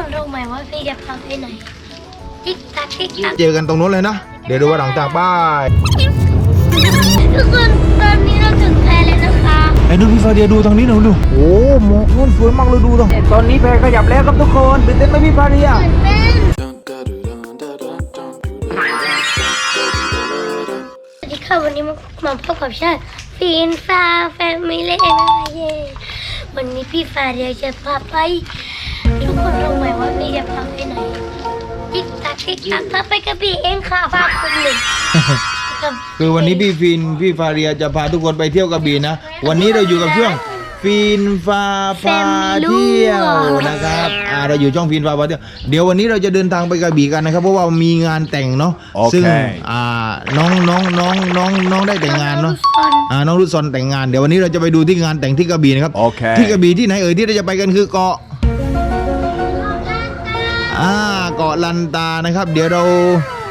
คนรู้ไหมว่าพี่จะพาไปไหน ติ๊กตักติ๊กตักเจอกันตรงนู้นเลยนะ เดี๋ยวดูว่าหลังจากป้ายทุกคนตอนนี้เราถึงแพรแล้วนะคะไอ้ดูพี่ฟาเดียดูทางนี้หน่อยดูโอ้หมอกนู่นสวยมากเลยดูตรงตอนนี้แพรขยับแล้วครับทุกคนตื่นเต้นไหมพี่ฟาเดียตื่นเต้น Dun da do dun da dun dun do da dun dun สวัสดีค่ะวันนี้มามาพบกับฉันฟีนฟ้าแฟมิลี่นะคะเย่วันนี้พี่ฟ้าเดียวจะพาไป ทุกคนรู้ไหมว่าพี่จะพาไปไหนติ๊กตักติ๊กตักพาไปกระบี่เองค่ะพาคนหนึ่งกับคือวันนี้พี่ฟินพี่ฟาเดียจะพาทุกคนไปเที่ยวกระบี่นะ วันนี้เราอยู่กับช่วงฟินฟ้าพาเที่ยวนะครับอ่าเราอยู่ช่องฟินฟ้าพาเที่ยวเดี๋ยววันนี้เราจะเดินทางไปกระบี่กันนะครับ เพราะว่ามีงานแต่งเนาะโอเคซึ่งอ่าน้องน้องน้องน้องน้องได้แต่งงานเนาะตอนอ่าน้องรุษซอนแต่งงานเดี๋ยววันนี้เราจะไปดูที่งานแต่งที่กระบี่นะครับโอเคที่กระบี่ที่ไหนเอ่ยที่เราจะไปกันคือเกาะ อ่าเกาะลันตานะครับ เดี๋ยวเรา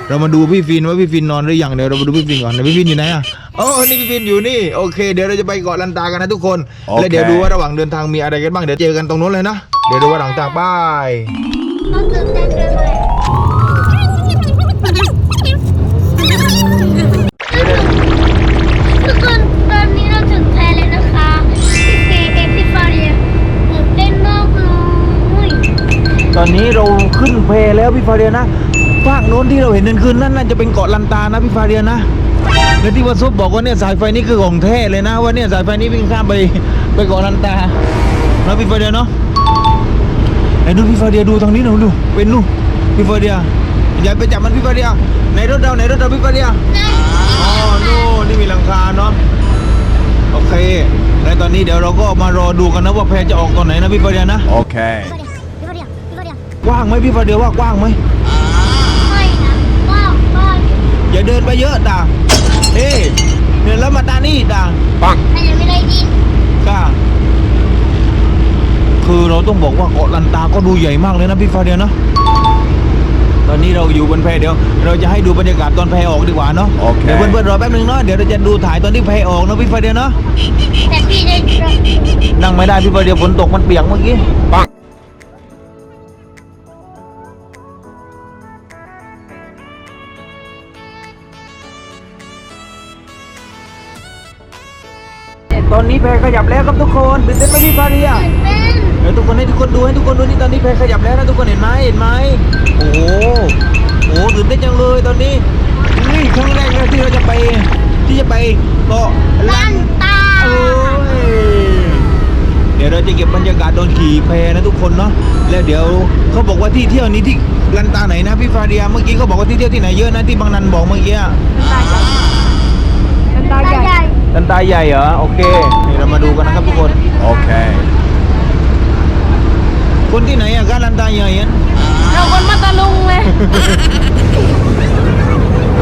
เรามาดูพี่ฟินว่าพี่ฟินนอนหรือยังเดี๋ยวเรามาดูพี่ฟินก่อนเดี๋ยวพี่ฟินอยู่ไหนอะโอ้นี่พี่ฟินอยู่นี่โอเค เดี๋ยวเราจะไปเกาะลันตากันนะทุกคนโอเคแล้วเดี๋ยวดูว่าระหว่างเดินทางมีอะไรกันบ้างเดี๋ยวเจอกันตรงนู้นเลยนะเดี๋ยวดูว่าหลังจากป้ายต้องตื่นเต้น ตอนนี้เราขึ้นเพแล้วพี่ฟาเดียนะภาคโน้นที่เราเห็นเดินขึ้นนั่นน่าจะเป็นเกาะลันตานะพี่ฟาเดียนะและที่วัดซุปบอกว่าเนี่ยสายไฟนี่คือของแท้เลยนะว่าเนี่ยสายไฟนี้วิ่งข้ามไปไปเกาะลันตาแล้วพี่ฟาเดียเนาะไอ้ดูพี่ฟาเดียดูทางนี้หน่อยดูเป็นนู่นพี่ฟาเดียอย่าไปจับมันพี่ฟาเดียไหนรถเราไหนรถเราพี่ฟาเดียอ๋อนู่นนี่มีหลังคาเนาะโอเคแล้วตอนนี้เดี๋ยวเราก็มารอดูกันนะว่าแพจะออกตอนไหนนะพี่ฟาเดียนะ Okay. พี่ฟาเรียพี่ฟาเรียก ว้างไหมพี่ฟาเดียว่ากว้างไหมไม่นะว่าว่าอย่าเดินไปเยอะด่าเฮ้เดินแล้วมาตานี่ด่าแต่ยังไม่ได้ยินก้าคือเราต้องบอกว่าเกาะลันตาก็ดูใหญ่มากเลยนะพี่ฟาเดียเนาะตอนนี้เราอยู่บนแพเดี๋ยว เราจะให้ดูบรรยากาศตอนแพออกดีกว่าเนาะโอเคเดี๋ยวเพื่อนๆรอแป๊บนึงเนาะเดี๋ยวเราจะดูถ่ายตอนที่แพออกเนาะพี่ฟาเดียเนาะแต่พี่ได้นั่งไม่ได้พี่ฟาเดียฝนตกมันเปียกเมื่อกี้ปัง ตอนนี้แพขยับแล้วครับทุกคนตื่นเต้นไหมพี่ฟาเดียตื่นเดี๋ยวทุกคนให้ทุกคนดูให้ทุกคนดูนี่ตอนนี้แพขยับแล้วนะทุกคนเห็นไหมเห็นไหมโอ้โหโอ้โหตื่นเต้นจังเลยตอนนี้นี่ครั้งแรกนะที่เราจะไปที่จะไปเกาะลันตาโอ้ยเดี๋ยวเราจะเก็บบรรยากาศตอนขี่แพนะทุกคนเนาะแล้วเดี๋ยวเขาบอกว่าที่เที่ยวนี้ที่ลันตาไหนนะพี่ฟาเดียเมื่อกี้เขาบอกว่าที่เที่ยวที่ไหนเยอะนะที่บางนันบอกเมื่อกี้อะลันตาใหญ่ ลันตาใหญ่เหรอ โอเคนี่เรามาดูกันนะครับทุกคน Okay. คนที่ไหนอะก็ลันตาใหญ่อะเราคนมาตะลุงเลย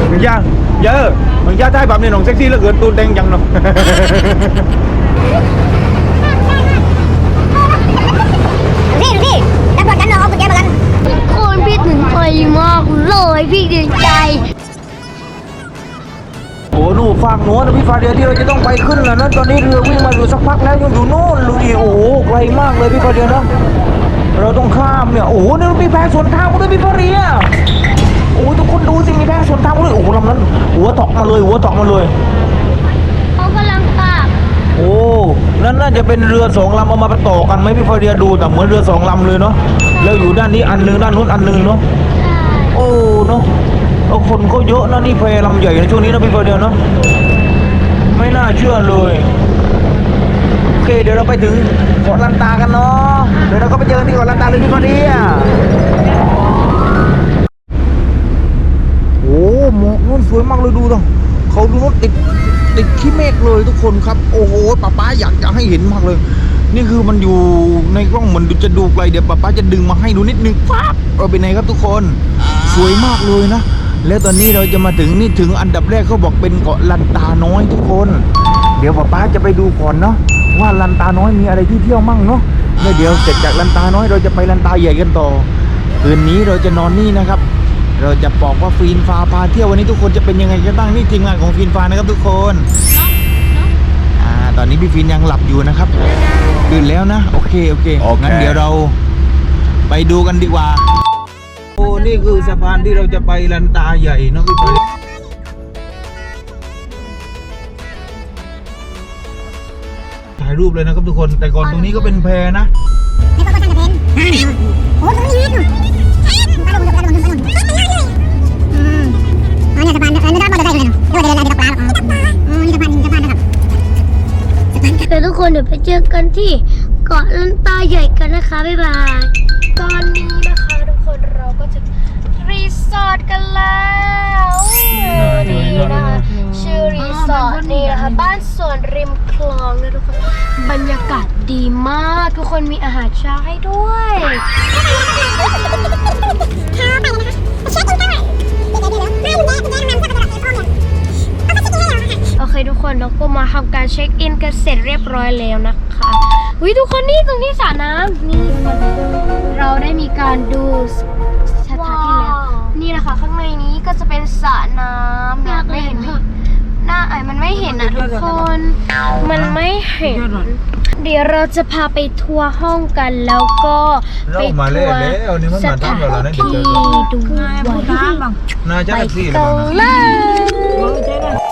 มึงย่าเยอะมึงย่าได้แบบนี้น้องเซ็กซี่เหลือเกินตูนแดงจังเนาะ ฝากหนูนะพี่ฟาเดียที่เราจะต้องไปขึ้นแล้วนะตอนนี้เรือวิ่งมาอยู่สักพักแล้วยังอยู่โน่นลูกอีโอ้โหไกลมากเลยพี่ฟาเดียนะเราต้องข้ามเนี่ยโอ้โหนี่มีแพสวนทางมาด้วยพี่ฟาเดียโอ้โหทุกคนดูสิมีแพสวนทางมาด้วยโอ้โหลำนั้น หัวตอกมาเลยหัวตอกมาเลยเขากำลังขับโอ้นั่นน่าจะเป็นเรือสองลำเอามาประต่อกันไหมพี่ฟาเดียดูแต่เหมือนเรือสองลำเลยเนาะแล้วอยู่ด้านนี้อันหนึงด้านนู้นอันหนึงเนาะโอ้เนาะ เอาคนก็เยอะนะนี่แพลำใหญ่ในช่วงนี้นะพี่เฟิร์นเดียวเนาะไม่น่าเชื่อเลย โอเคเดี๋ยวเราไปถึงเกาะลันตากันเนาะเดี๋ยวเราก็ไปเจอที่เกาะลันตาเลยพี่เฟิร์นเดียโอ้หมอกนู่นสวยมากเลยดูต้องเขาดูรถติดติดขี้เมฆเลยทุกคนครับ โอ้โหป้าป้าอยากจะให้เห็นมากเลย นี่คือมันอยู่ในกล้องเหมือนจะดูไกลเดี๋ยวป้าป้าจะดึงมาให้ดูนิดนึงปั๊บเราเป็นไงครับทุกคน สวยมากเลยนะ แล้วตอนนี้เราจะมาถึงนี่ถึงอันดับแรกเขาบอกเป็นเกาะลันตาน้อยทุกคน เดี๋ยวป้าป้าจะไปดูก่อนเนาะว่าลันตาน้อยมีอะไรที่เที่ยวมั่งเนาะแล้วเดี๋ยวเสร็จจากลันตาน้อยเราจะไปลันตาใหญ่กันต่อ คืนนี้เราจะนอนนี่นะครับ เราจะบอกว่าฟีนฟ้าพาเที่ยววันนี้ทุกคนจะเป็นยังไงกันบ้างนี่ทีมงานของฟีนฟ้านะครับทุกคนอ่าตอนนี้พี่ฟินยังหลับอยู่นะครับตื่นแล้วนะโอเคโอเคโอเคงั้นเดี๋ยวเราไปดูกันดีกว่า นี่คือสะพานที่เราจะไปลันตาใหญ่เนาะพี่ไปถ่ายรูปเลยนะครับทุกคนแต่ก่อนตรงนี้ก็เป็นแพนะไม่ต้องก็ช่างจะเป็นโอ้ตรงนี้นิดหนึ่งตาลงตาลงตาลงตาลงอืมอ๋อเนี่ยสะพานแล้วไม่ได้มอเตอร์ไซค์เลยเนาะเดี๋ยวเดี๋ยวเดี๋ยวตกปลาหรอกอ๋อนี่สะพานสะพานนะครับเดี๋ยวทุกคนเดี๋ยวไปเจอกันที่เกาะลันตาใหญ่กันนะคะบ๊ายบายตอนนี้นะคะ ดีมากทุกคนมีอาหารเช้าให้ด้วยเท้าไปเลยนะคะเช็คอินด้วยเดี๋ยวเดี๋ยวเดี๋ยวไม่คุณแม่คุณแม่นำเข้าไปตลาดในห้องเนี่ยเอาไปเช็คอินได้เหรอคะโอเคทุกคนเราก็มาทำการเช็คอินกันเสร็จเรียบร้อยแล้วนะคะวิทุกคนนี่ตรงที่สระน้ำนี่ทุกคนเราได้มีการดูสถานที่แล้วนี่นะคะ ข้างในนี้ก็จะเป็นสระน้ำนะไม่เห็นไหมหน้าไอ้มันไม่เห็นนะทุกคน มันไม่เห็น เดี๋ยวเราจะพาไปทัวร์ห้องกันแล้วก็ไปเรามาแล้ทัววร์แล้วนี่มันสมาถาทำกับเรานนะที่เดี๋ยวเจอกันดูไว้น่าจะไปแท็กซี่เลยกันนะ เลย